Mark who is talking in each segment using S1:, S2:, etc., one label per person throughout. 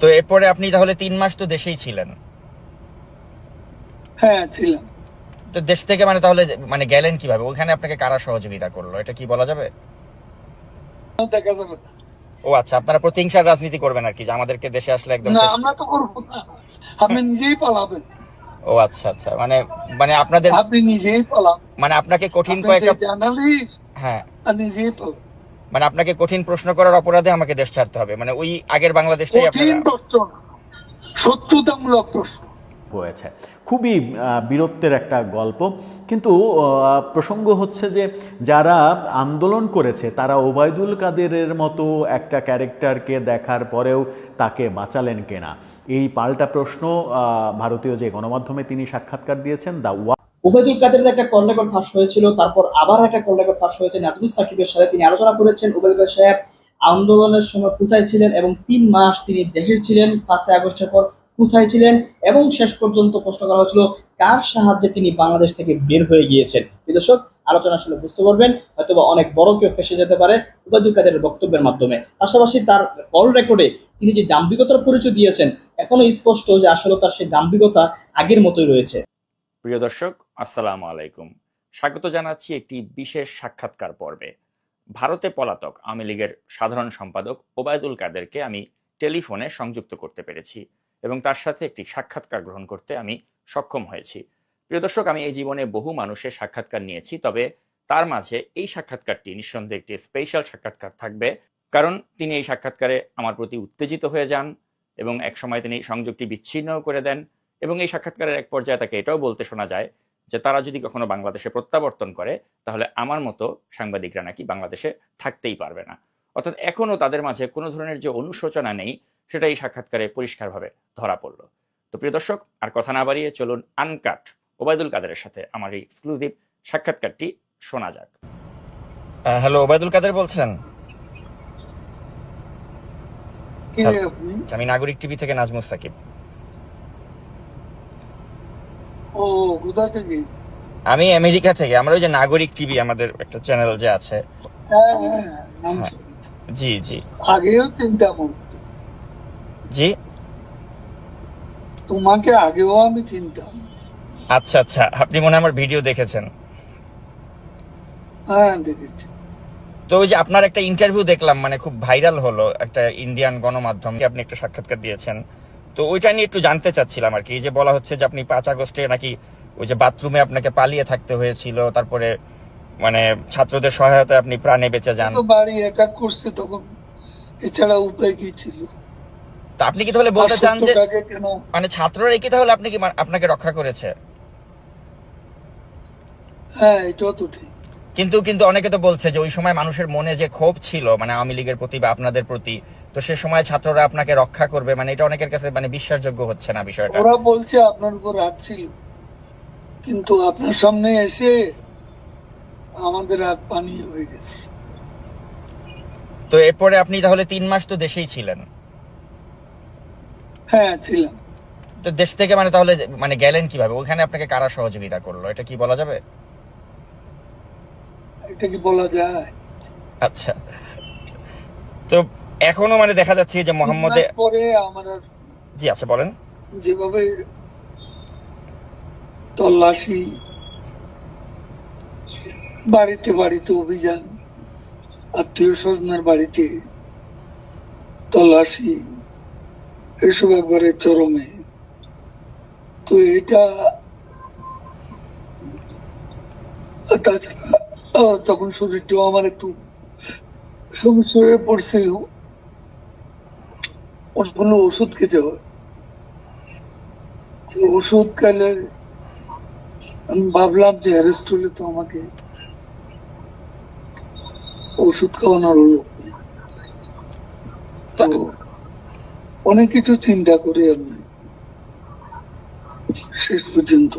S1: তো এরপরে আপনি তাহলে তিন মাস তো দেশেই ছিলেন।
S2: হ্যাঁ ছিলাম।
S1: তো দেশ থেকে মানে তাহলে মানে গেলেন কীভাবে? ওখানে আপনাকে কারা সহযোগিতা করল? এটা কি বলা যাবে?
S2: দেখা যাবে।
S1: ও আচ্ছা আপনারা প্রতিহিংসার রাজনীতি করবেন আর কি যে আমাদেরকে দেশে আসলে একদম
S2: না আমরা তো করব না। আপনি নিজেই পালাবেন।
S1: ও আচ্ছা আচ্ছা মানে মানে আপনাদের
S2: আপনি নিজেই পালান
S1: মানে আপনাকে কঠিন কয়েকটা
S2: জার্নালিস্ট
S1: হ্যাঁ।
S2: নিজেই পালান
S1: মানে আপনাকে কঠিন প্রশ্ন করার অপরাধে আমাকে দেশ ছাড়তে হবে। মানে ওই আগের বাংলাদেশটাই
S2: সত্যতামূলক প্রশ্ন
S3: হয়েছে। খুবই বীরত্বের একটা গল্প। কিন্তু প্রসঙ্গ হচ্ছে যে যারা আন্দোলন করেছে তারা ওবায়দুল কাদেরের মতো একটা ক্যারেক্টারকে দেখার পরেও তাকে বাঁচালেন কেনা? এই পাল্টা প্রশ্ন আহ, ভারতীয় যে গণমাধ্যমে তিনি সাক্ষাৎকার দিয়েছেন দা ওয়া
S4: ওবায়দুল কাদেরের একটা কল রেকর্ড ফাঁস হয়েছিল, তারপর আবার একটা কল রেকর্ড ফাঁস হয়েছে। নাজমুল সাকিবের সাথে তিনি আলোচনা করেছেন ওবায়দুল কাদের সাহেব আন্দোলনের সময় কোথায় ছিলেন এবং তিন মাস তিনি দেশে ছিলেন, পাঁচই আগস্টের পর কোথায় ছিলেন এবং শেষ পর্যন্ত প্রশ্ন করা হয়েছিল, কার সাহায্যে তিনি বাংলাদেশ থেকে বের হয়ে গিয়েছেন? দর্শক, আলোচনা শুনে বুঝতে পারবেন, হয়তোবা অনেক বড় কেউ ফেসে যেতে পারে ওবায়দুল কাদেরের বক্তব্যের মাধ্যমে। পাশাপাশি তার কল রেকর্ডে তিনি যে দাম্ভিকতার পরিচয় দিয়েছেন, এখনও স্পষ্ট যে আসলে তার সেই দাম্ভিকতা আগের মতোই রয়েছে।
S1: প্রিয় দর্শক আসসালামু আলাইকুম। স্বাগত জানাচ্ছি একটি বিশেষ সাক্ষাৎকার পর্বে। ভারতে পলাতক আওয়ামী লীগের সাধারণ সম্পাদক ওবায়দুল কাদেরকে আমি টেলিফোনে সংযুক্ত করতে পেরেছি এবং তার সাথে একটি সাক্ষাৎকার গ্রহণ করতে আমি সক্ষম হয়েছি। প্রিয় দর্শক, আমি এই জীবনে বহু মানুষের সাক্ষাৎকার নিয়েছি, তবে তার মাঝে এই সাক্ষাৎকারটি নিঃসন্দেহে একটি স্পেশাল সাক্ষাৎকার থাকবে। কারণ তিনি এই সাক্ষাৎকারে আমার প্রতি উত্তেজিত হয়ে যান এবং একসময় তিনি সংযোগটি বিচ্ছিন্ন করে দেন এবং এই সাক্ষাৎকারের এক পর্যায়ে তাকে এটাও বলতে শোনা যায় যে তারা যদি কখনো বাংলাদেশে প্রত্যাবর্তন করে তাহলে আমার মতো সাংবাদিকরা নাকি বাংলাদেশে থাকতেই পারবে না। অর্থাৎ এখনও তাদের মাঝে কোনো ধরনের যে অনুশোচনা নেই সেটা এই সাক্ষাৎকারে পরিষ্কারভাবে ধরা পড়ল। তো প্রিয় দর্শক আর কথা না বাড়িয়ে চলুন আনকাট ওবায়দুল কাদেরের সাথে আমার এই এক্সক্লুসিভ সাক্ষাৎকারটি শোনা যাক। হ্যালো ওবায়দুল কাদের বলছেন আমি নাগরিক টিভি থেকে নাজমুস সাকিব।
S2: ও কোথা থেকে?
S1: আমি আমেরিকা থেকে আমরা ওই যে নাগরিক টিভি আমাদের একটা চ্যানেল যে আছে।
S2: হ্যাঁ হ্যাঁ
S1: হ্যাঁ। জি জি।
S2: আগেও চিন্তা করতো
S1: জি?
S2: তোমাকে আগেও আমি চিনতাম।
S1: আচ্ছা আচ্ছা আপনি মনে আমার ভিডিও দেখেছেন।
S2: হ্যাঁ দেখেছি।
S1: তো ওই যে আপনার একটা ইন্টারভিউ দেখলাম মানে খুব ভাইরাল হলো একটা ইন্ডিয়ান গণমাধ্যম আপনি একটা সাক্ষাৎকার দিয়েছেন। তো ওইটা নিয়ে একটু জানতে চাচ্ছিলাম আর কি। এই যে বলা হচ্ছে যে আপনি পাঁচ আগস্টে নাকি ওই যে বাথরুমে আপনাকে পালিয়ে থাকতে হয়েছিল তারপরে মানে ছাত্রদের সহায়তায় আপনি প্রাণে বেঁচে যান।
S2: বাড়ি অ্যাটাক করছে তখন এছাড়া উপায় কি ছিল?
S1: তা আপনি কি তাহলে বলতে চান যে মানে ছাত্ররা কি তাহলে আপনি কি আপনাকে রক্ষা করেছে?
S2: হ্যাঁ এটাও তো ঠিক।
S1: কিন্তু কিন্তু অনেকে তো বলছে যে ওই সময় মানুষের মনে যে ক্ষোভ ছিল মানে আওয়ামী লীগের প্রতি বা আপনাদের প্রতি তো সে সময় ছাত্ররা আপনাকে রক্ষা করবে মানে এটা অনেকের কাছে মানে বিশ্বাসযোগ্য হচ্ছে না বিষয়টা।
S2: ওরা বলছে আপনার উপর রাগ ছিল। কিন্তু আপনার সামনে এসে আমাদের রাগ পানি হয়ে গেছে।
S1: তো এরপরে আপনি তাহলে তিন মাস তো দেশেই ছিলেন।
S2: হ্যাঁ ছিলাম।
S1: তো দেশ থেকে মানে তাহলে মানে গেলেন কীভাবে? ওখানে আপনাকে কারা সহযোগিতা করল? এটা কি বলা যাবে?
S2: এটা কি বলা যায়?
S1: আচ্ছা। তো এখনও মানে দেখা যাচ্ছে যে মোহাম্মদে
S2: পরে আমার আর
S1: জি আচ্ছা বলেন।
S2: যেভাবে তল্লাশি বাড়িতে বাড়িতে অভিযান আত্মীয় স্বজনের বাড়িতে তল্লাশি এসব একবারে চরমে। তো এটা তাছাড়া তখন শরীরটাও আমার একটু সমস্যা হয়ে পড়ছিল। অনেকগুলো ওষুধ খেতে হয়। ওষুধ খেলে আমি ভাবলাম যে অ্যারেস্ট হলে তো আমাকে ওষুধ খাওয়ানোর অনেক কিছু চিন্তা করে আমি। শেষ পর্যন্ত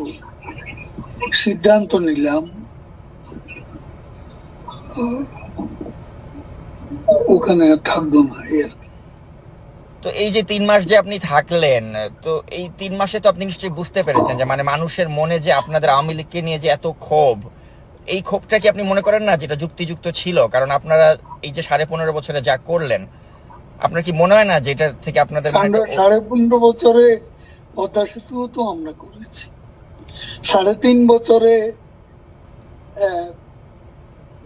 S2: সিদ্ধান্ত নিলাম। ওখানে থাকব না কি।
S1: তো এই যে তিন মাস যে আপনি থাকলেন তো এই তিন মাসে তো আপনি নিশ্চয়ই বুঝতে পেরেছেন যে মানে মানুষের মনে যে আপনাদের আওয়ামী লীগকে নিয়ে যে এত ক্ষোভ এই ক্ষোভটা কি আপনি মনে করেন না যেটা যুক্তিযুক্ত ছিল? কারণ আপনারা এই যে সাড়ে পনেরো বছরে যা করলেন আপনার কি মনে হয় না যে এটার থেকে আপনাদের
S2: সাড়ে সাড়ে পনেরো বছরে পদ্মা সেতুও তো আমরা করেছি। সাড়ে তিন বছরে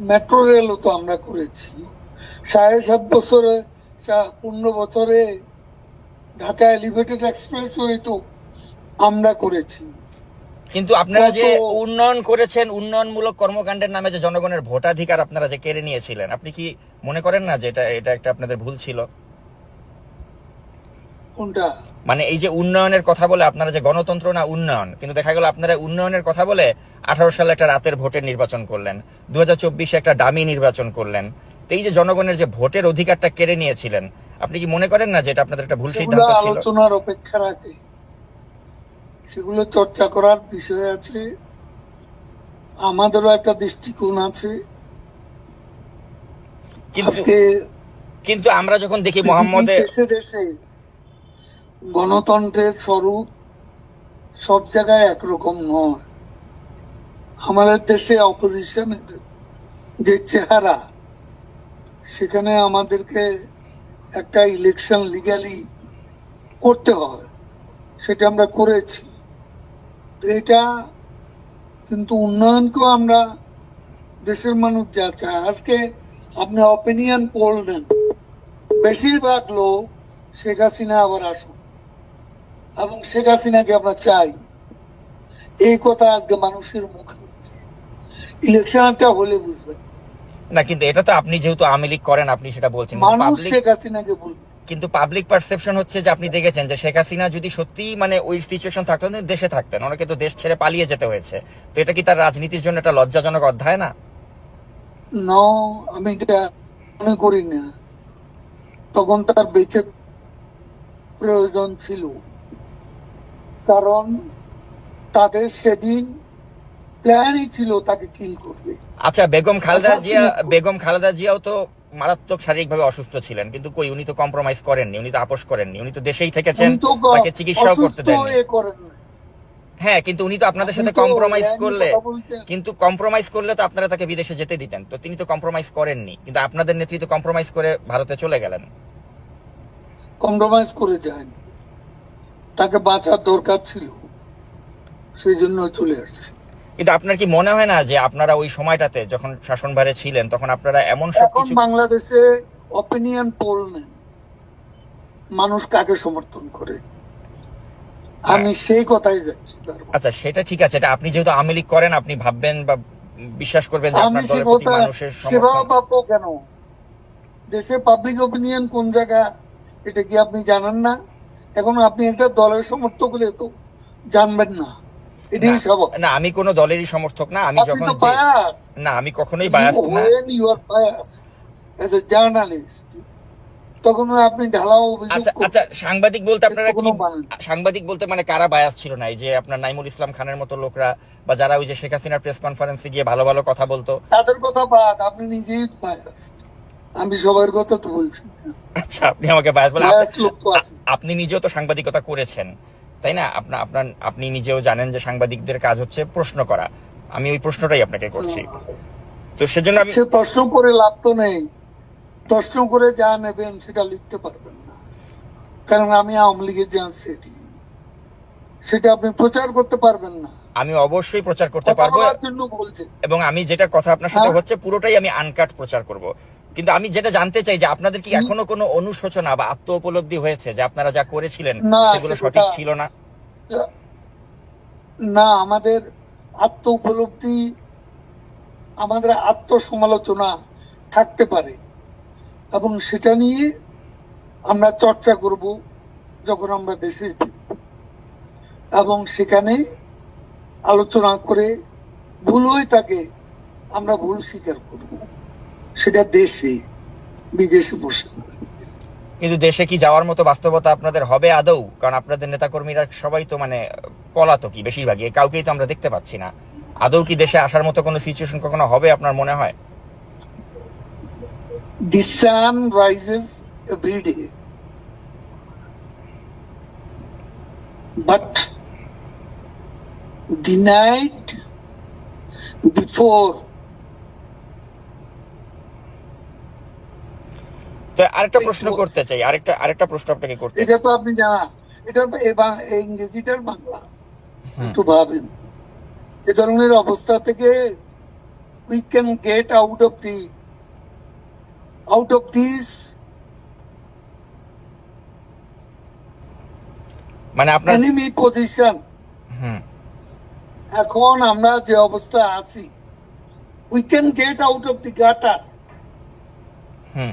S2: মেট্রো রেলও তো আমরা করেছি। সাড়ে সাত বছরে পনেরো বছরে ঢাকা এলিভেটেড এক্সপ্রেস তো আমরা করেছি।
S1: কিন্তু আপনারা যে উন্নয়ন করেছেন উন্নয়নমূলক কর্মকাণ্ডের নামে যে জনগণের ভোটাধিকার আপনারা যে কেড়ে নিয়েছিলেন আপনি কি মনে করেন না যে এটা এটা একটা আপনাদের ভুল ছিল?
S2: কোনটা?
S1: মানে এই যে উন্নয়নের কথা বলে আপনারা যে গণতন্ত্র না উন্নয়ন কিন্তু দেখা গেল আপনারা উন্নয়নের কথা বলে আঠারো সালে একটা রাতের ভোটের নির্বাচন করলেন দু একটা ডামি নির্বাচন করলেন তো এই যে জনগণের যে ভোটের অধিকারটা কেড়ে নিয়েছিলেন আপনি কি মনে করেন না যে এটা আপনাদের একটা ভুল সিদ্ধান্ত ছিল?
S2: আলোচনার অপেক্ষা রাখে সেগুলো চর্চা করার বিষয় আছে। আমাদেরও একটা দৃষ্টিকোণ আছে।
S1: কিন্তু
S2: আজকে
S1: কিন্তু আমরা যখন দেখি মোহাম্মদে
S2: দেশে দেশে গণতন্ত্রের স্বরূপ সব জায়গায় একরকম নয়। আমাদের দেশে অপোজিশনের যে চেহারা সেখানে আমাদেরকে একটা ইলেকশন লিগালি করতে হয় সেটা আমরা করেছি। এটা কিন্তু উন্নয়নকেও আমরা দেশের মানুষ যা চায়। আজকে আপনি অপিনিয়ন পোল নেন বেশিরভাগ লোক শেখ হাসিনা আবার আসুন এবং শেখ হাসিনাকে আমরা চাই। এই কথা আজকে মানুষের মুখে ইলেকশনটা হলে বুঝবেন।
S1: না কিন্তু এটা তো আপনি যেহেতু আওয়ামী লীগ করেন আপনি সেটা বলছেন। কিন্তু
S2: শেখ হাসিনাকে
S1: কিন্তু পাবলিক পারসেপশন হচ্ছে যে আপনি দেখেছেন যে শেখ হাসিনা যদি সত্যি মানে ওই সিচুয়েশন থাকতো দেশে থাকতেন। ওনাকে তো দেশ ছেড়ে পালিয়ে যেতে হয়েছে। তো এটা কি তার রাজনীতির জন্য একটা লজ্জাজনক অধ্যায় না?
S2: ন আমি এটা মনে করি না। তখন তার বেঁচে প্রয়োজন ছিল। কারণ তাদের সেদিন প্ল্যানই ছিল তাকে কিল করবে।
S1: আচ্ছা বেগম খালেদা জিয়া বেগম খালেদা জিয়াও তো মারাত্মক শারীরিকভাবে অসুস্থ ছিলেন কিন্তু কই উনি তো কম্প্রোমাইজ করেননি উনি তো আপোষ করেননি উনি তো দেশেই থেকেছেন তাকে চিকিৎসাও করতে
S2: অসুস্থ
S1: দেননি।
S2: হয়ে করেন না।
S1: হ্যাঁ কিন্তু উনি তো আপনাদের সাথে কম্প্রোমাইজ করলে কিন্তু কম্প্রোমাইজ করলে তো আপনারা তাকে বিদেশে যেতে দিতেন তো তিনি তো কম্প্রোমাইজ করেননি কিন্তু আপনাদের নেতৃত্ব কম্প্রোমাইজ করে ভারতে চলে গেলেন।
S2: কম্প্রোমাইজ করে যায়নি। তাকে বাঁচার দরকার ছিল সেই জন্য চলে আসছে।
S1: কিন্তু আপনার কি মনে হয় না যে আপনারা ওই সময়টাতে যখন শাসনভারে ছিলেন তখন আপনারা এমন সব কিছু
S2: বাংলাদেশে অপিনিয়ন পোল নেন মানুষ কাকে সমর্থন করে? আমি সেই কথাই যাচ্ছি
S1: আচ্ছা সেটা ঠিক আছে। এটা আপনি যেহেতু আওয়ামী লীগ করেন আপনি ভাববেন বা বিশ্বাস করবেন যে আপনার দলের প্রতি মানুষের
S2: সেবা পাবো কেন? দেশে পাবলিক অপিনিয়ন কোন জায়গা এটা কি আপনি জানেন না? এখন আপনি একটা দলের সমর্থক হলে তো জানবেন না।
S1: না, আমি কোনো দলেরই সমর্থক না আমি যখন না আমি কখনোই বায়াস না।
S2: তখন আপনি ঢালাও
S1: আচ্ছা আচ্ছা সাংবাদিক বলতে আপনারা কি সাংবাদিক বলতে মানে কারা বায়াস ছিল না? এই যে আপনার নাইমুল ইসলাম খানের মতো লোকরা বা যারা ওই যে শেখ হাসিনার প্রেস কনফারেন্সে গিয়ে ভালো ভালো কথা বলতো।
S2: তাদের কথা বাদ আপনি নিজেই বায়াস আমি সবার কথা তো বলছি।
S1: আচ্ছা আপনি আমাকে বায়াস আপনি নিজেও তো সাংবাদিকতা করেছেন। তাই না? আপনার আপনার আপনি নিজেও জানেন যে সাংবাদিকদের কাজ হচ্ছে প্রশ্ন করা। আমি ওই প্রশ্নটাই আপনাকে করছি। তো সেজন্য আমি
S2: প্রশ্ন করে লাভ তো নেই। প্রশ্ন করে যা নেবেন সেটা লিখতে পারবেন না। কারণ আমি আওয়ামী লীগের যে সেটি সেটা আপনি প্রচার করতে পারবেন না।
S1: আমি অবশ্যই প্রচার করতে পারব এবং আমি যেটা কথা আপনার সাথে
S2: হ্যাঁ।
S1: হচ্ছে পুরোটাই আমি আনকাট প্রচার করব। কিন্তু আমি যেটা জানতে চাই যে আপনাদের কি? এখনও কোনো অনুশোচনা বা আত্ম উপলব্ধি হয়েছে যে আপনারা যা করেছিলেন সেগুলো সঠিক ছিল না?
S2: না আমাদের আত্ম উপলব্ধি আমাদের আত্মসমালোচনা থাকতে পারে। এবং সেটা নিয়ে আমরা চর্চা করব যখন আমরা দেশে এবং সেখানে আলোচনা করে ভুল হয়ে থাকে আমরা ভুল স্বীকার করব। সেটা দেশে বিদেশে বসে।
S1: কিন্তু দেশে কি যাওয়ার মতো বাস্তবতা আপনাদের হবে আদৌ? কারণ আপনাদের নেতাকর্মীরা সবাই তো মানে পলাতকই বেশিরভাগই কাউকেই তো আমরা দেখতে পাচ্ছি না। আদৌ কি দেশে আসার মতো কোনো সিচুয়েশন কখনো হবে আপনার মনে হয়?
S2: The sun rises every day. But the night before
S1: তো আরেকটা প্রশ্ন করতে চাই আরেকটা আরেকটা প্রশ্ন আপনাকে করতে
S2: এটা তো আপনি জানা এটা এ বাং- এই ইংরেজিটার বাংলা। একটু ভাবেন। এ ধরনের অবস্থা থেকে we can get out of the out of this
S1: মানে আপনার
S2: এনিমি পজিশন এখন আমরা যে অবস্থা আছি we can get out of the gutter
S1: hmm.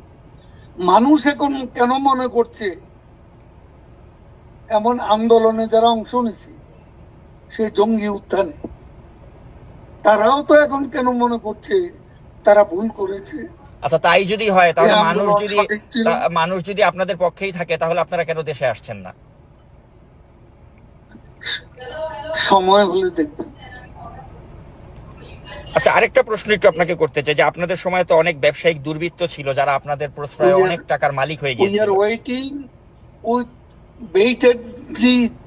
S2: মানুষ এখন কেন মনে করছে এমন আন্দোলনে যারা অংশ নিছে সেই জঙ্গি উত্থানে? তারাও তো এখন কেন মনে করছে তারা ভুল করেছে?
S1: আচ্ছা তাই যদি হয় তাহলে মানুষ যদি মানুষ যদি আপনাদের পক্ষেই থাকে তাহলে আপনারা কেন দেশে আসছেন না?
S2: সময় হলে দেখবেন।
S1: আচ্ছা আরেকটা প্রশ্ন একটু আপনাকে করতে চাই যে আপনাদের সময় তো অনেক ব্যবসায়িক দুর্বৃত্ত ছিল যারা আপনাদের প্রশ্রয়ে অনেক টাকার মালিক হয়ে
S2: উই
S1: গিয়েছিল।
S2: আর ওয়েটিং উইথ বেটেড ব্রিথ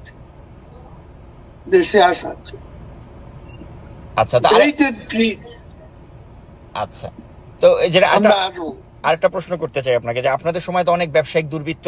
S2: দেশে আসার
S1: আচ্ছা তা
S2: বেটেড ব্রিথ
S1: আচ্ছা তো এই যে
S2: আমরা
S1: আরেকটা- আরেকটা প্রশ্ন করতে চাই আপনাকে যে আপনাদের সময় তো অনেক ব্যবসায়িক দুর্বৃত্ত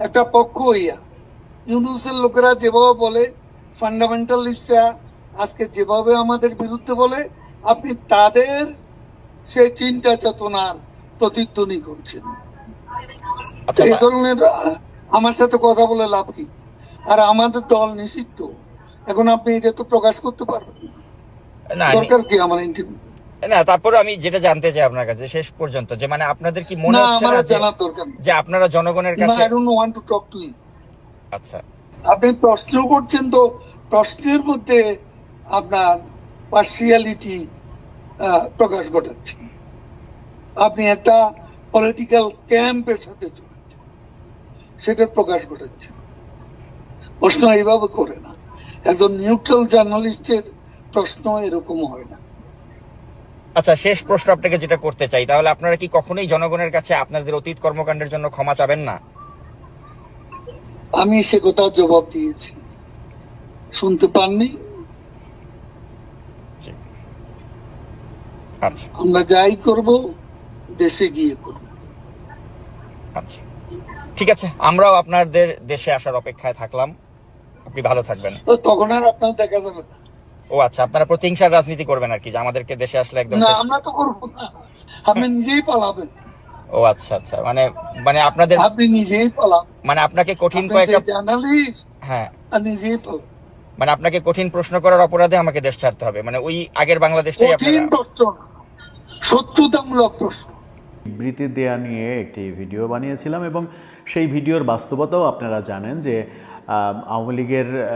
S2: একটা পক্ষ হইয়া ইউনুসের লোকেরা যেভাবে বলে ফান্ডামেন্টালিস্টরা আজকে যেভাবে আমাদের বিরুদ্ধে বলে আপনি তাদের সেই চিন্তা চেতনার প্রতিধ্বনি করছেন।
S1: আচ্ছা
S2: এই ধরনের আমার সাথে কথা বলে লাভ কি? আর আমাদের দল নিষিদ্ধ। এখন আপনি এটা তো প্রকাশ করতে পারবেন। দরকার কি আমার ইন্টারভিউ
S1: না তারপরে আমি যেটা জানতে চাই আপনার কাছে শেষ পর্যন্ত যে মানে আপনাদের কি মনে হচ্ছে না যে- আপনারা জনগণের কাছে
S2: I don't want to talk to you
S1: আচ্ছা।
S2: আপনি প্রশ্ন করছেন তো প্রশ্নের মধ্যে আপনার পার্সিয়ালিটি প্রকাশ ঘটাচ্ছে। আপনি একটা পলিটিক্যাল ক্যাম্পের সাথে জড়িত। সেটার প্রকাশ ঘটাচ্ছে। প্রশ্ন এইভাবে করে না। একজন নিউট্রাল জার্নালিস্টের প্রশ্ন এরকম হয় না।
S1: আচ্ছা শেষ প্রশ্ন আপনাকে যেটা করতে চাই তাহলে আপনারা কি কখনোই জনগণের কাছে আপনাদের অতীত কর্মকাণ্ডের জন্য ক্ষমা চাবেন না?
S2: আমি সে কথা জবাব দিয়েছি। শুনতে পাননি?
S1: আচ্ছা।
S2: আমরা যাই করব দেশে গিয়ে করব।
S1: আচ্ছা। ঠিক আছে আমরাও আপনাদের দেশে আসার অপেক্ষায় থাকলাম। আপনি ভালো থাকবেন।
S2: তখন আর আপনার দেখা যাবে না।
S1: ও আচ্ছা আপনারা প্রতিহিংসার রাজনীতি করবেন আর কি যে আমাদেরকে দেশে আসলে একদম
S2: না আমরা তো করব না। আপনি নিজেই পালাবেন।
S1: ও আচ্ছা আচ্ছা মানে মানে আপনাদের
S2: আপনি নিজেই পালান
S1: মানে আপনাকে কঠিন
S2: আপনি
S1: কয়েকটা
S2: জার্নালিস্ট
S1: হ্যাঁ।
S2: আর নিজেই পালান
S1: মানে আপনাকে কঠিন প্রশ্ন করার অপরাধে আমাকে দেশ ছাড়তে হবে মানে ওই আগের বাংলাদেশটাই
S2: কঠিন
S1: আপনারা
S2: প্রশ্ন সত্যতামূলক প্রশ্ন।
S3: বিবৃতি দেয়া নিয়ে একটি ভিডিও বানিয়েছিলাম এবং সেই ভিডিওর বাস্তবতাও আপনারা জানেন যে আওয়ামী লীগের আহ,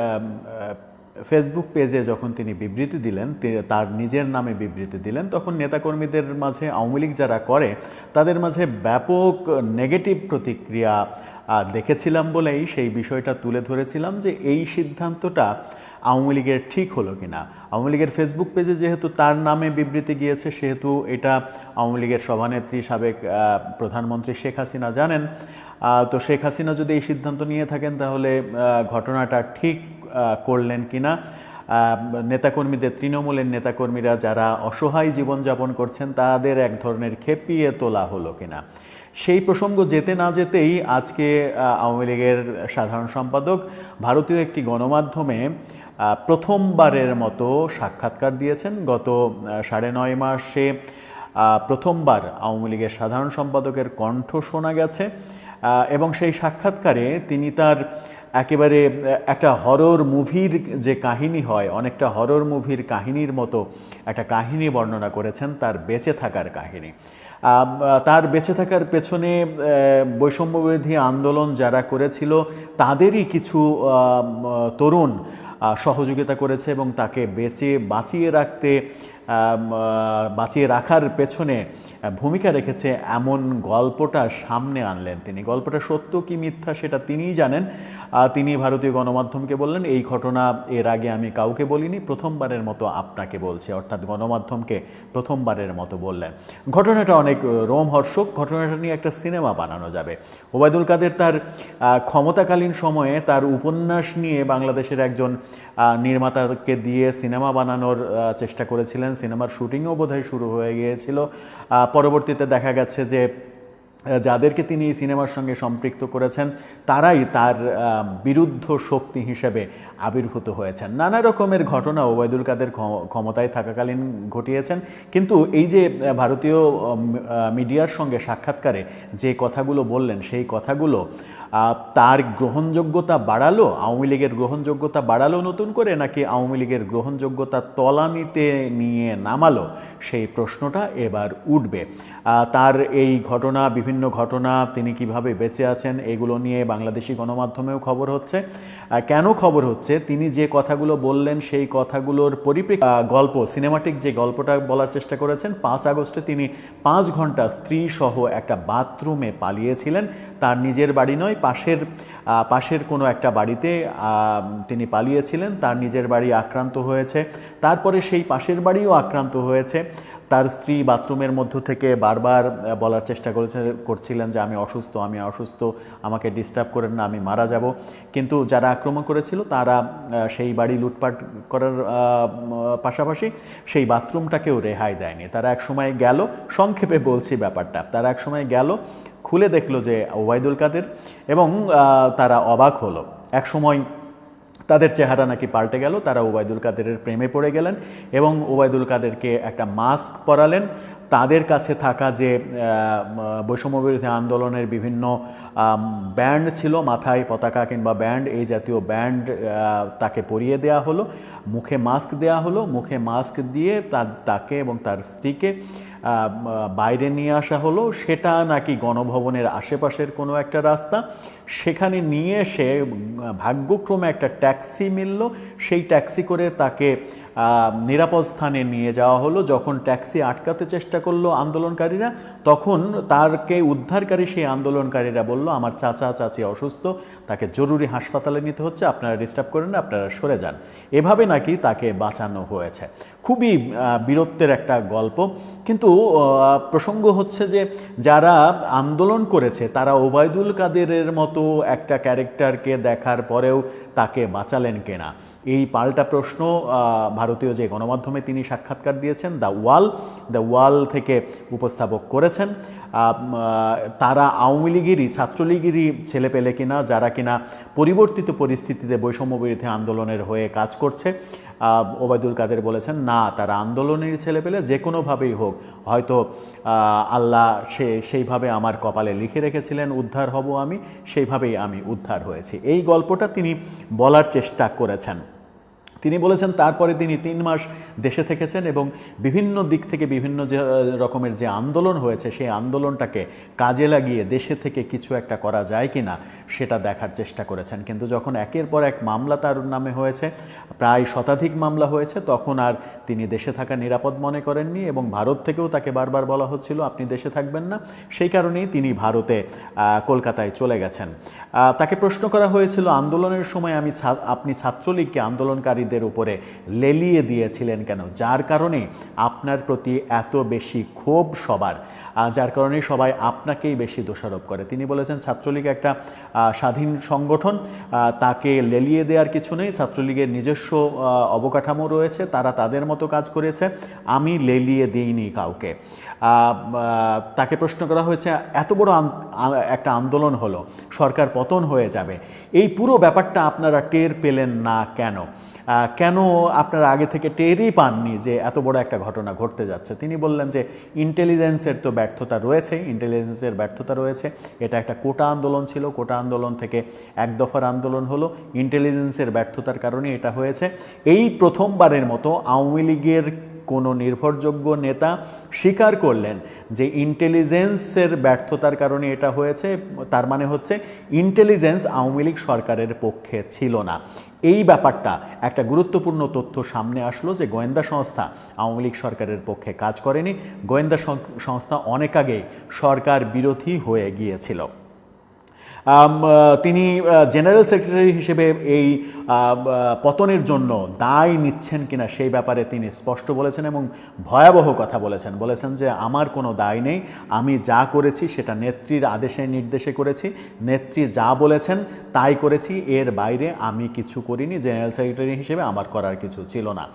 S3: ফেসবুক পেজে যখন তিনি বিবৃতি দিলেন তার নিজের নামে বিবৃতি দিলেন, তখন নেতাকর্মীদের মাঝে, আওয়ামী লীগ যারা করে, তাদের মাঝে ব্যাপক নেগেটিভ প্রতিক্রিয়া দেখেছিলাম বলেই সেই বিষয়টা তুলে ধরেছিলাম যে এই সিদ্ধান্তটা আওয়ামী লীগের ঠিক হলো কিনা? আওয়ামী লীগের ফেসবুক পেজে যেহেতু তার নামে বিবৃতি গিয়েছে, সেহেতু এটা আওয়ামী লীগের সভানেত্রী, সাবেক প্রধানমন্ত্রী শেখ হাসিনা জানেন। তো শেখ হাসিনা যদি এই সিদ্ধান্ত নিয়ে থাকেন, তাহলে ঘটনাটা ঠিক করলেন কিনা? নেতাকর্মীদের, তৃণমূলের নেতাকর্মীরা যারা অসহায় জীবনযাপন করছেন, তাদের এক ধরনের খেপিয়ে তোলা হলো কিনা? সেই প্রসঙ্গ যেতে না যেতেই আজকে আওয়ামী লীগের সাধারণ সম্পাদক, ভারতীয় একটি গণমাধ্যমে প্রথমবারের মতো সাক্ষাৎকার দিয়েছেন। গত সাড়ে নয় মাসে প্রথমবার আওয়ামী লীগের সাধারণ সম্পাদকের কণ্ঠ শোনা গেছে এবং সেই সাক্ষাৎকারে তিনি তার একেবারে একটা হরর মুভির যে কাহিনী হয় অনেকটা হরর মুভির কাহিনীর মতো একটা কাহিনী বর্ণনা করেছেন তার বেঁচে থাকার কাহিনী। তার বেঁচে থাকার পেছনে আহ, বৈষম্যবিরোধী আন্দোলন যারা করেছিল তাদেরই কিছু তরুণ সহযোগিতা করেছে এবং তাকে বেঁচে বাঁচিয়ে রাখতে বাঁচিয়ে রাখার পেছনে ভূমিকা রেখেছে এমন গল্পটা সামনে আনলেন তিনি। গল্পটা সত্য কি মিথ্যা সেটা তিনিই জানেন। তিনি ভারতীয় গণমাধ্যমকে বললেন, এই ঘটনা এর আগে আমি কাউকে বলিনি, প্রথমবারের মতো আপনাকে বলছি। অর্থাৎ গণমাধ্যমকে প্রথমবারের মতো বললেন। ঘটনাটা অনেক রোমহর্ষক। ঘটনাটা নিয়ে একটা সিনেমা বানানো যাবে। ওবায়দুল কাদের তার ক্ষমতাকালীন সময়ে তার উপন্যাস নিয়ে বাংলাদেশের একজন নির্মাতাকে দিয়ে সিনেমা বানানোর চেষ্টা করেছিলেন সিনেমার শুটিংও বোধহয় শুরু হয়ে গিয়েছিল। পরবর্তীতে দেখা গেছে যে যাদেরকে তিনি এই সিনেমার সঙ্গে সম্পৃক্ত করেছেন, তারাই তার বিরুদ্ধ শক্তি হিসেবে আবির্ভূত হয়েছেন। নানা রকমের ঘটনা ওবায়দুল কাদের ক্ষম- ক্ষমতায় থাকাকালীন ঘটিয়েছেন, কিন্তু এই যে ভারতীয় মিডিয়ার সঙ্গে সাক্ষাৎকারে যে কথাগুলো বললেন, সেই কথাগুলো তার গ্রহণযোগ্যতা বাড়ালো? আওয়ামী লীগের গ্রহণযোগ্যতা বাড়ালো নতুন করে নাকি আওয়ামী লীগের গ্রহণযোগ্যতা তলানিতে নিয়ে নামালো? সেই প্রশ্নটা এবার উঠবে। তার এই ঘটনা বিভিন্ন ঘটনা তিনি কীভাবে বেঁচে আছেন এগুলো নিয়ে বাংলাদেশি গণমাধ্যমেও খবর হচ্ছে। কেন খবর হচ্ছে? তিনি যে কথাগুলো বললেন সেই কথাগুলোর পরিপ্রেক্ষি আহ, গল্প সিনেমাটিক যে গল্পটা বলার চেষ্টা করেছেন পাঁচ আগস্টে তিনি পাঁচ ঘণ্টা স্ত্রী সহ একটা বাথরুমে পালিয়েছিলেন। তার নিজের বাড়ি নয় পাশের পাশের কোনো একটা বাড়িতে তিনি পালিয়েছিলেন, তার নিজের বাড়ি আক্রান্ত হয়েছে। তারপরে সেই পাশের বাড়িও আক্রান্ত হয়েছে। তার স্ত্রী বাথরুমের মধ্য থেকে বারবার বলার চেষ্টা করেছে, করছিলেন যে আমি অসুস্থ আমি অসুস্থ, আমাকে ডিস্টার্ব করেন না, আমি মারা যাব। কিন্তু যারা আক্রমণ করেছিল, তারা সেই বাড়ি লুটপাট করার পাশাপাশি সেই বাথরুমটাকেও রেহাই দেয়নি। তারা এক সময় গেল, সংক্ষেপে বলছি ব্যাপারটা, তারা এক সময় গেল খুলে দেখল যে ওবায়দুল কাদের এবং তারা অবাক হলো। এক সময় তাদের চেহারা নাকি পাল্টে গেল, তারা ওবায়দুল কাদেরের প্রেমে পড়ে গেলেন এবং ওবায়দুল কাদেরকে একটা মাস্ক পরালেন। তাদের কাছে থাকা যে বৈষম্যবিরোধী আন্দোলনের বিভিন্ন ব্যান্ড ছিল, মাথায় পতাকা কিংবা ব্যান্ড, এই জাতীয় ব্যান্ড তাকে পরিয়ে দেয়া হলো, মুখে মাস্ক দেয়া হলো, মুখে মাস্ক দিয়ে তাকে এবং তার স্ত্রীকে বাইরে নিয়ে আসা হলো, সেটা নাকি গণভবনের আশেপাশের কোনো একটা রাস্তা। সেখানে নিয়ে এসে ভাগ্যক্রমে একটা ট্যাক্সি মিলল। সেই ট্যাক্সি করে তাকে নিরাপদ স্থানে নিয়ে যাওয়া হলো। যখন ট্যাক্সি আটকাতে চেষ্টা করল আন্দোলনকারীরা, তখন তারকে উদ্ধারকারী সেই আন্দোলনকারীরা বলল, আমার চাচা, চাচি অসুস্থ, তাকে জরুরি হাসপাতালে নিতে হচ্ছে। আপনারা ডিস্টার্ব করেন আপনারা সরে যান। এভাবে নাকি তাকে বাঁচানো হয়েছে। খুবই বীরত্বের একটা গল্প। কিন্তু প্রসঙ্গ হচ্ছে যে যারা আন্দোলন করেছে, তারা ওবায়দুল কাদেরের মতো একটা ক্যারেক্টারকে দেখার পরেও তাকে বাঁচালেন কেনা? এই পাল্টা প্রশ্ন ভারতীয় যে গণমাধ্যমে তিনি সাক্ষাৎকার দিয়েছেন, দ্য ওয়াল দ্য ওয়াল থেকে উপস্থাপক করেছেন। তারা আওয়ামী লীগেরই, ছাত্রলীগেরই ছেলে পেলে কিনা, যারা কিনা পরিবর্তিত পরিস্থিতিতে বৈষম্য বিরোধী আন্দোলনের হয়ে কাজ করছে। ওবায়দুল কাদের বলেছেন, না, তারা আন্দোলনের ছেলে পেলে যে কোনোভাবেই হোক, হয়তো আল্লাহ সে, সেইভাবে আমার কপালে লিখে রেখেছিলেন, উদ্ধার হব আমি, সেইভাবেই আমি উদ্ধার হয়েছি। এই গল্পটা তিনি বলার চেষ্টা করেছেন। তিনি বলেছেন, তারপরে তিনি তিন মাস দেশে থেকেছেন এবং বিভিন্ন দিক থেকে বিভিন্ন যে রকমের যে আন্দোলন হয়েছে, সেই আন্দোলনটাকে কাজে লাগিয়ে দেশে থেকে কিছু একটা করা যায় কি না সেটা দেখার চেষ্টা করেছেন। কিন্তু যখন একের পর এক মামলা তার নামে হয়েছে, প্রায় শতাধিক মামলা হয়েছে, তখন আর তিনি দেশে থাকা নিরাপদ মনে করেননি এবং ভারত থেকেও তাকে বারবার বলা হচ্ছিল, আপনি দেশে থাকবেন না। সেই কারণেই তিনি ভারতে কলকাতায় চলে গেছেন। তাকে প্রশ্ন করা হয়েছিল, আন্দোলনের সময় আমি আপনি ছাত্রলীগকে আন্দোলনকারীদের অবৈধুলকারীদের উপরে লেলিয়ে দিয়েছিলেন কেন? যার কারণে আপনার প্রতি এত বেশি ক্ষোভ সবার যার কারণে সবাই আপনাকেই বেশি দোষারোপ করে। তিনি বলেছেন, ছাত্রলীগ একটা স্বাধীন সংগঠন তাকে লেলিয়ে দেওয়ার কিছু নেই। ছাত্রলীগের নিজস্ব অবকাঠামো রয়েছে, তারা তাদের মতো কাজ করেছে। আমি লেলিয়ে দিইনি কাউকে। তাকে প্রশ্ন করা হয়েছে, এত বড় একটা আন্দোলন হলো, সরকার পতন হয়ে যাবে। এই পুরো ব্যাপারটা আপনারা টের পেলেন না কেন? কেন আপনারা আগে থেকে টেরই পাননি যে এত বড় একটা ঘটনা ঘটতে যাচ্ছে? তিনি বললেন যে ইন্টেলিজেন্সের তো ব্যর্থতা রয়েছে ইন্টেলিজেন্সের ব্যর্থতা রয়েছে। এটা একটা কোটা আন্দোলন ছিল, কোটা আন্দোলন থেকে এক দফার আন্দোলন হলো। ইন্টেলিজেন্সের ব্যর্থতার কারণে এটা হয়েছে। এই প্রথমবারের মতো আওয়ামী লীগের কোনো নির্ভরযোগ্য নেতা স্বীকার করলেন যে ইন্টেলিজেন্সের ব্যর্থতার কারণে এটা হয়েছে, তার মানে হচ্ছে ইন্টেলিজেন্স আওয়ামী লীগ সরকারের পক্ষে ছিল না। এই ব্যাপারটা একটা গুরুত্বপূর্ণ তথ্য সামনে আসলো যে গোয়েন্দা সংস্থা আওয়ামী লীগ সরকারের পক্ষে কাজ করেনি। গোয়েন্দা সংস্থা অনেক আগেই সরকার বিরোধী হয়ে গিয়েছিল। তিনি জেনারেল সেক্রেটারি হিসেবে এই পতনের জন্য দায় নিচ্ছেন কিনা সেই ব্যাপারে তিনি স্পষ্ট বলেছেন এবং ভয়াবহ কথা বলেছেন। বলেছেন যে, আমার কোনো দায় নেই। আমি যা করেছি সেটা নেত্রীর আদেশে নির্দেশে করেছি। নেত্রী যা বলেছেন তাই করেছি। এর বাইরে আমি কিছু করিনি। জেনারেল সেক্রেটারি হিসেবে আমার করার কিছু ছিল না।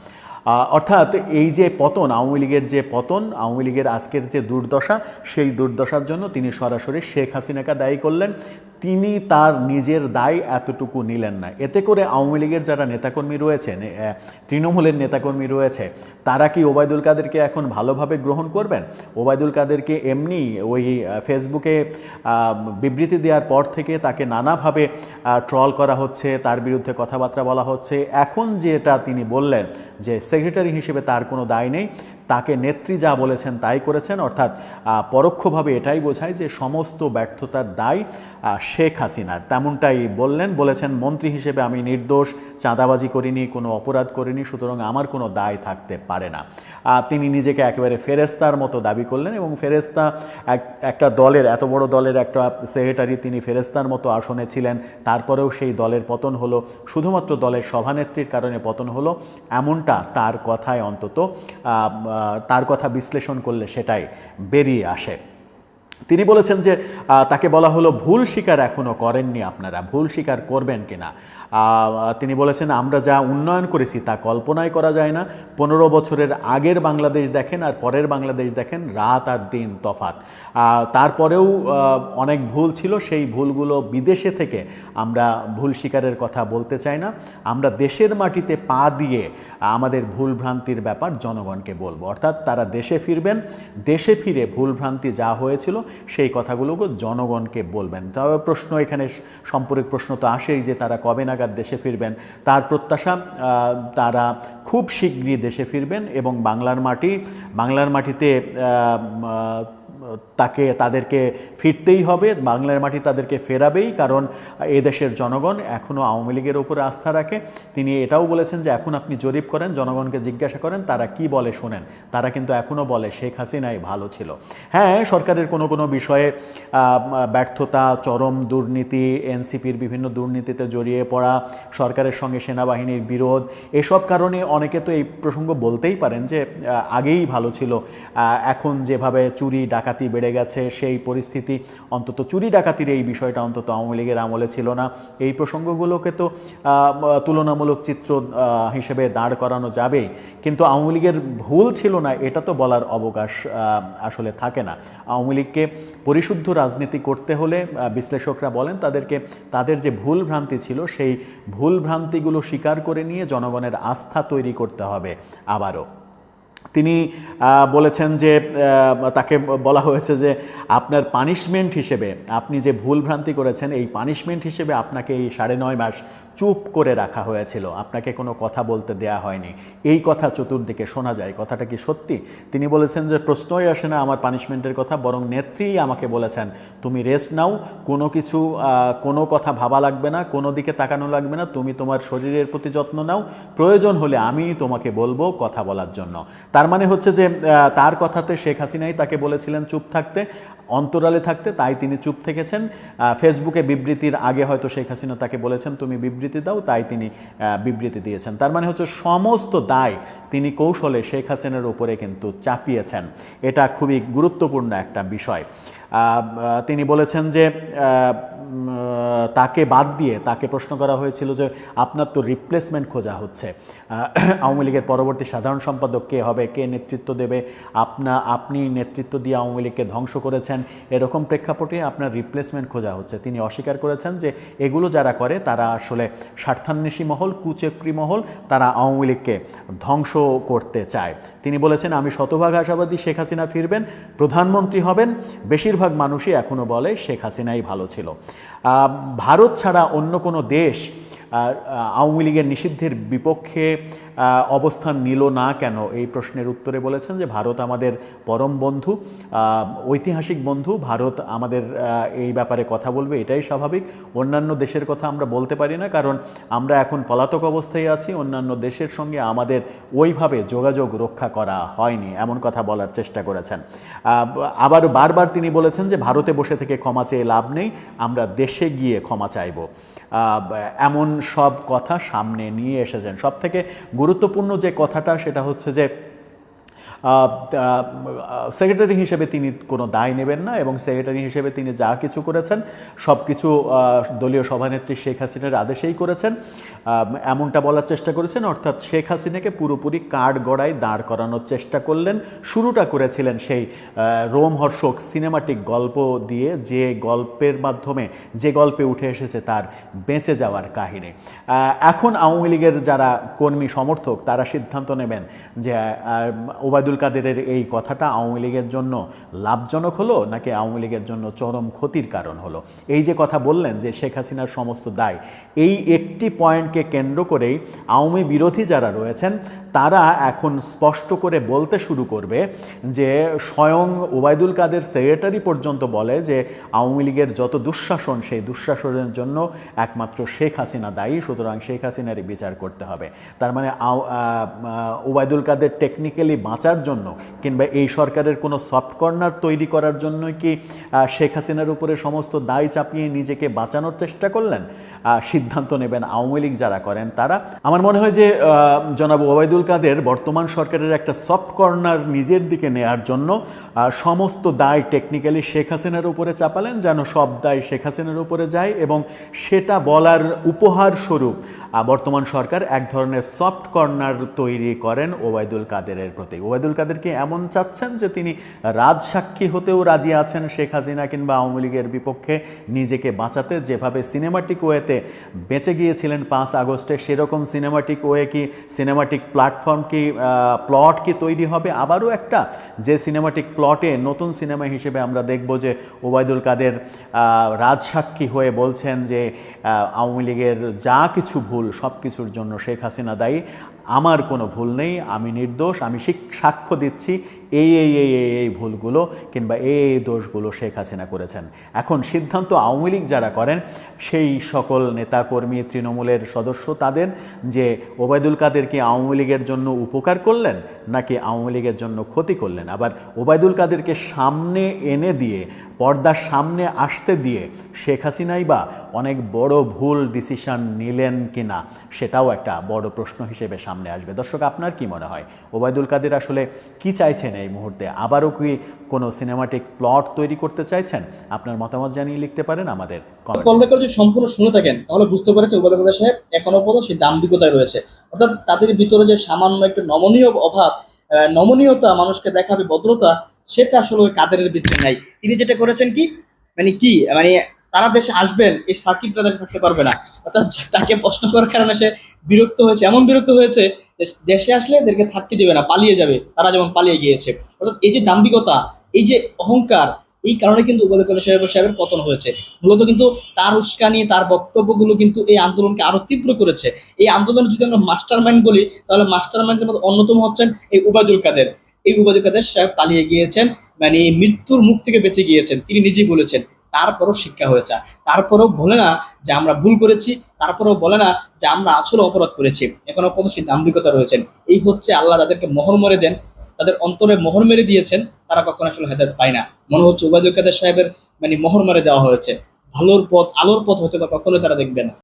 S3: অর্থাৎ এই যে পতন আওয়ামী লীগের যে পতন আওয়ামী লীগের আজকের যে দুর্দশা সেই দুর্দশার জন্য তিনি সরাসরি শেখ হাসিনাকে দায়ী করলেন। তিনি তার নিজের দায় এতটুকু নিলেন না। এতে করে আওয়ামী লীগের যারা নেতাকর্মী রয়েছেন এ, তৃণমূলের নেতাকর্মী রয়েছে তারা কি ওবায়দুল কাদেরকে এখন ভালোভাবে গ্রহণ করবেন? ওবায়দুল কাদেরকে এমনি ওই ফেসবুকে বিবৃতি দেওয়ার পর থেকে তাকে নানাভাবে ট্রল করা হচ্ছে তার বিরুদ্ধে কথাবার্তা বলা হচ্ছে। এখন যেটা তিনি বললেন যে সেক্রেটারি হিসেবে তার কোনো দায় নেই। তাকে নেত্রী যা বলেছেন তাই করেছেন। অর্থাৎ পরোক্ষভাবে এটাই বোঝায় যে সমস্ত ব্যর্থতার দায় শেখ হাসিনার তেমনটাই বললেন, বলেছেন, মন্ত্রী হিসেবে আমি নির্দোষ, চাঁদাবাজি করিনি, কোনো অপরাধ করিনি, সুতরাং আমার কোনো দায় থাকতে পারে না। তিনি নিজেকে একেবারে ফেরেস্তার মতো দাবি করলেন এবং ফেরেস্তা এক- একটা দলের, এত বড় দলের একটা সেক্রেটারি তিনি ফেরেস্তার মতো আসনে ছিলেন। তারপরেও সেই দলের পতন হলো, শুধুমাত্র দলের সভানেত্রীর কারণে পতন হলো, এমনটা তার কথায় অন্তত তার কথা বিশ্লেষণ করলে সেটাই বেরিয়ে আসে। তিনি বলেছেন যে তাকে বলা হলো ভুল স্বীকার এখনও করেননি আপনারা, ভুল স্বীকার করবেন কিনা। তিনি বলেছেন, আমরা যা উন্নয়ন করেছি তা কল্পনাই করা যায় না। পনেরো বছরের আগের বাংলাদেশ দেখেন আর পরের বাংলাদেশ দেখেন, রাত আর দিন তফাত তারপরেও অনেক ভুল ছিল। সেই ভুলগুলো বিদেশে থেকে আমরা ভুল স্বীকারের কথা বলতে চাই না। আমরা দেশের মাটিতে পা দিয়ে আমাদের ভুল ভ্রান্তির ব্যাপার জনগণকে বলব। অর্থাৎ তারা দেশে ফিরবেন, দেশে ফিরে ভুল ভ্রান্তি যা হয়েছিল সেই কথাগুলোকে জনগণকে বলবেন। তবে প্রশ্ন এখানে সম্পর্ক প্রশ্ন তো আসেই যে তারা কবে নাগাদ দেশে ফিরবেন। তার প্রত্যাশা তারা খুব শীঘ্রই দেশে ফিরবেন এবং বাংলার মাটি বাংলার মাটিতে তাকে তাদেরকে ফিরতেই হবে। বাংলার মাটি তাদেরকে ফেরাবেই, কারণ এদেশের জনগণ এখনও আওয়ামী লীগের উপরে আস্থা রাখে। তিনি এটাও বলেছেন যে, এখন আপনি জরিপ করেন, জনগণকে জিজ্ঞাসা করেন, তারা কি বলে শোনেন। তারা কিন্তু এখনও বলে, শেখ হাসিনাই ভালো ছিল। হ্যাঁ সরকারের কোনো কোনো বিষয়ে ব্যর্থতা, চরম দুর্নীতি, এনসিপির বিভিন্ন দুর্নীতিতে জড়িয়ে পড়া, সরকারের সঙ্গে সেনাবাহিনীর বিরোধ, এসব কারণে অনেকে তো এই প্রসঙ্গ বলতেই পারেন যে আগেই ভালো ছিল। এখন যেভাবে চুরি, ডাকাতি বেড়ে গেছে, সেই পরিস্থিতি অন্তত চুরি ডাকাতির এই বিষয়টা অন্তত আওয়ামী লীগের আমলে ছিল না। এই প্রসঙ্গগুলোকে তো তুলনামূলক চিত্র হিসেবে দাঁড় করানো যাবেই। কিন্তু আওয়ামী লীগের ভুল ছিল না, এটা তো বলার অবকাশ আসলে থাকে না। আওয়ামী লীগকে পরিশুদ্ধ রাজনীতি করতে হলে বিশ্লেষকরা বলেন তাদেরকে, তাদের যে ভুল ভ্রান্তি ছিল, সেই ভুল ভ্রান্তিগুলো স্বীকার করে নিয়ে জনগণের আস্থা তৈরি করতে হবে আবারও। তিনি বলেছেন যে তাকে বলা হয়েছে যে, আপনার পানিশমেন্ট হিসেবে আপনি যে ভুল ভ্রান্তি করেছেন, এই পানিশমেন্ট হিসেবে আপনাকে এই সাড়ে নয় মাস চুপ করে রাখা হয়েছিল। আপনাকে কোনো কথা বলতে দেয়া হয়নি। এই কথা চতুর্দিকে শোনা যায়। কথাটা কি সত্যি? তিনি বলেছেন যে, প্রশ্নই আসে না আমার পানিশমেন্টের কথা, বরং নেত্রীই আমাকে বলেছেন, তুমি রেস্ট নাও, কোনো কিছু কোনো কথা ভাবা লাগবে না, কোনো দিকে তাকানো লাগবে না, তুমি তোমার শরীরের প্রতি যত্ন নাও। প্রয়োজন হলে আমি তোমাকে বলব কথা বলার জন্য। তার মানে হচ্ছে যে তার কথাতে শেখ হাসিনাই তাকে বলেছিলেন চুপ থাকতে। অন্তরালে থাকতে, তাই তিনি চুপ থেকেছেন। ফেসবুকে বিবৃতির আগে হয়তো শেখ হাসিনা তাকে বলেছেন, তুমি বিবৃতি দাও তাই তিনি বিবৃতি দিয়েছেন। তার মানে হচ্ছে সমস্ত দায় তিনি কৌশলে শেখ হাসিনার উপরে কিন্তু চাপিয়েছেন। এটা খুবই গুরুত্বপূর্ণ একটা বিষয়। তিনি বলেছেন যে তাকে বাদ দিয়ে তাকে প্রশ্ন করা হয়েছিল যে, আপনার তো রিপ্লেসমেন্ট খোঁজা হচ্ছে। আওয়ামী লীগের পরবর্তী সাধারণ সম্পাদক কে হবে? কে নেতৃত্ব দেবে? আপনা, আপনি নেতৃত্ব দিয়ে আওয়ামী লীগকে ধ্বংস করেছেন। এরকম প্রেক্ষাপটে আপনার রিপ্লেসমেন্ট খোঁজা হচ্ছে। তিনি অস্বীকার করেছেন যে এগুলো যারা করে, তারা আসলে স্বার্থান্বেষী মহল, কুচক্রী মহল, তারা আওয়ামী লীগকে ধ্বংস করতে চায়। তিনি বলেছেন, আমি শতভাগ আশাবাদী শেখ হাসিনা ফিরবেন, প্রধানমন্ত্রী হবেন। বেশিরভাগ মানুষই এখনও বলে শেখ হাসিনাই ভালো ছিল। ভারত ছাড়া অন্য কোনো দেশ আওয়ামী লীগের নিষিদ্ধের বিপক্ষে অবস্থান নিল না কেন? এই প্রশ্নের উত্তরে বলেছেন যে, ভারত আমাদের পরম বন্ধু ঐতিহাসিক বন্ধু, ভারত আমাদের এই ব্যাপারে কথা বলবে, এটাই স্বাভাবিক। অন্যান্য দেশের কথা আমরা বলতে পারি না, কারণ আমরা এখন পলাতক অবস্থায় আছি, অন্যান্য দেশের সঙ্গে আমাদের ওইভাবে যোগাযোগ রক্ষা করা হয়নি, এমন কথা বলার চেষ্টা করেছেন। আবার বারবার তিনি বলেছেন যে, ভারতে বসে থেকে ক্ষমা চেয়ে লাভ নেই, আমরা দেশে গিয়ে ক্ষমা চাইব। এমন সব কথা সামনে নিয়ে এসেছেন। সব থেকে গুরুত্বপূর্ণ যে কথাটা সেটা হচ্ছে যে সেক্রেটারি হিসেবে তিনি কোনো দায় নেবেন না এবং সেক্রেটারি হিসেবে তিনি যা কিছু করেছেন সব কিছু দলীয় সভানেত্রী শেখ হাসিনার আদেশেই করেছেন। এমনটা বলার চেষ্টা করেছেন অর্থাৎ শেখ হাসিনাকে পুরোপুরি কাঠ গড়ায় দাঁড় করানোর চেষ্টা করলেন। শুরুটা করেছিলেন সেই রোমহর্ষক সিনেমাটিক গল্প দিয়ে যে গল্পের মাধ্যমে যে গল্পে উঠে এসেছে তার বেঁচে যাওয়ার কাহিনী। এখন আওয়ামী লীগের যারা কর্মী সমর্থক তারা সিদ্ধান্ত নেবেন যে আহ, ওবায়দুল কাদেরের এই কথাটা আওয়ামী লীগের জন্য লাভজনক হলো নাকি আওয়ামী লীগের জন্য চরম ক্ষতির কারণ হলো? এই যে কথা বললেন যে শেখ হাসিনার সমস্ত দায়, এই একটি পয়েন্টকে কেন্দ্র করেই আওয়ামী বিরোধী যারা রয়েছেন, তারা এখন স্পষ্ট করে বলতে শুরু করবে যে স্বয়ং ওবায়দুল কাদের সেক্রেটারি পর্যন্ত বলে যে আওয়ামী লীগের যত দুঃশাসন, সেই দুঃশাসনের জন্য একমাত্র শেখ হাসিনা দায়ী, সুতরাং শেখ হাসিনারই বিচার করতে হবে। তার মানে ওবায়দুল কাদের টেকনিক্যালি বাঁচার জন্য কিংবা এই সরকারের কোনো সফট কর্নার তৈরি করার জন্যই কি শেখ হাসিনার উপরে সমস্ত দায় চাপিয়ে নিজেকে বাঁচানোর চেষ্টা করলেন? সিদ্ধান্ত নেবেন আওয়ামী লীগ যারা করেন তারা। আমার মনে হয় যে জনাব ওবায়দুল কাদের বর্তমান সরকারের একটা সফট কর্নার নিজের দিকে নেয়ার জন্য সমস্ত দায় টেকনিক্যালি শেখ হাসিনার উপরে চাপালেন যেন সব দায় শেখ হাসিনার উপরে যায় এবং সেটা বলার উপহার স্বরূপ বর্তমান সরকার এক ধরনের সফট কর্নার তৈরি করেন ওবায়দুল কাদেরের প্রতি। ওবায়দুল কাদেরকে এমন চাচ্ছেন যে তিনি রাজসাক্ষী হতেও রাজি আছেন শেখ হাসিনা কিংবা আওয়ামী লীগের বিপক্ষে নিজেকে বাঁচাতে? যেভাবে সিনেমাটিক ওয়েতে বেঁচে গিয়েছিলেন পাঁচ আগস্টে, সেরকম সিনেমাটিক ওয়ে কি সিনেমাটিক প্ল্যাটফর্ম কি প্লট কি তৈরি হবে? আবারও একটা যে সিনেমাটিক প্লটে নতুন সিনেমা হিসেবে আমরা দেখব যে ওবায়দুল কাদের রাজসাক্ষী হয়ে বলছেন যে আওয়ামী লীগের যা কিছু ভুল সব কিছুর জন্য শেখ হাসিনা দায়ী। আমার কোনো ভুল নেই, আমি নির্দোষ, আমি সাক্ষ্য দিচ্ছি। এই এই এই এই এই ভুলগুলো কিংবা এই এই দোষগুলো শেখ হাসিনা করেছেন। এখন সিদ্ধান্ত আওয়ামী লীগ যারা করেন, সেই সকল নেতাকর্মী, তৃণমূলের সদস্য তাদের যে ওবায়দুল কাদের কি আওয়ামী লীগের জন্য উপকার করলেন, নাকি আওয়ামী লীগের জন্য ক্ষতি করলেন? আবার ওবায়দুল কাদেরকে সামনে এনে দিয়ে, পর্দার সামনে আসতে দিয়ে শেখ হাসিনাই বা অনেক বড় ভুল ডিসিশন নিলেন কিনা, সেটাও একটা বড় প্রশ্ন হিসেবে সামনে আসবে। দর্শক, আপনার কি মনে হয়? ওবায়দুল কাদের আসলে কি চাইছেন এই মুহূর্তে আবারও কি কোনো সিনেমাটিক প্লট তৈরি করতে চাইছেন? আপনার মতামত জানিয়ে লিখতে পারেন আমাদের
S4: যদি সম্পূর্ণ শুনে থাকেন তাহলে বুঝতে পারেন যে উপাধ্যায় সাহেব এখনও পর্যন্ত সেই দাম্ভিকতায় রয়েছে। অর্থাৎ তাদের ভিতরে যে সামান্য একটু নমনীয় অভাব নমনীয়তা মানুষকে দেখাবে ভদ্রতা সেটা আসলে ওই কাদেরের ভিতরে নাই। তিনি যেটা করেছেন কি? মানে কি? মানে তারা দেশে আসবেন এই সাকিবরা দেশে থাকতে পারবে না। অর্থাৎ তাকে প্রশ্ন করার কারণে সে বিরক্ত হয়েছে। এমন বিরক্ত হয়েছে দেশে আসলে এদেরকে থাকতে দেবে না, পালিয়ে যাবে। তারা যেমন পালিয়ে গিয়েছে। অর্থাৎ এই যে দাম্ভিকতা, এই যে অহংকার, এই কারণে কিন্তু উপাধ্যক্ষ সাহেব সাহেবের পতন হয়েছে। মূলত কিন্তু তার উস্কানি, তার বক্তব্যগুলো কিন্তু এই আন্দোলনকে আরও তীব্র করেছে। এই আন্দোলনে যদি আমরা মাস্টার মাইন্ড বলি, তাহলে মাস্টার মাইন্ডের মধ্যে অন্যতম হচ্ছেন এই উবায়দুল কাদের। এই উবায়দুল কাদের সাহেব পালিয়ে গিয়েছেন মানে মৃত্যুর মুখ থেকে বেঁচে গিয়েছেন। তিনি নিজেই বলেছেন তারপরও শিক্ষা হয়েছে। তারপরেও বলে না যে আমরা ভুল করেছি, তারপরেও বলে না যে আমরা আসলে অপরাধ করেছি। এখনও কোনো সেই দাম্ভিকতা রয়েছেন। এই হচ্ছে আল্লাহ তাদেরকে মোহর মরে দেন, তাদের অন্তরে মোহর মেরে দিয়েছেন, তারা কখনো আসলে হেদায়ত পায় না। মনে হচ্ছে ওবায়দুল কাদের সাহেবের মানে মোহর মেরে দেওয়া হয়েছে। ভালোর পথ, আলোর পথ হয়তো বা কখনো তারা দেখবে না।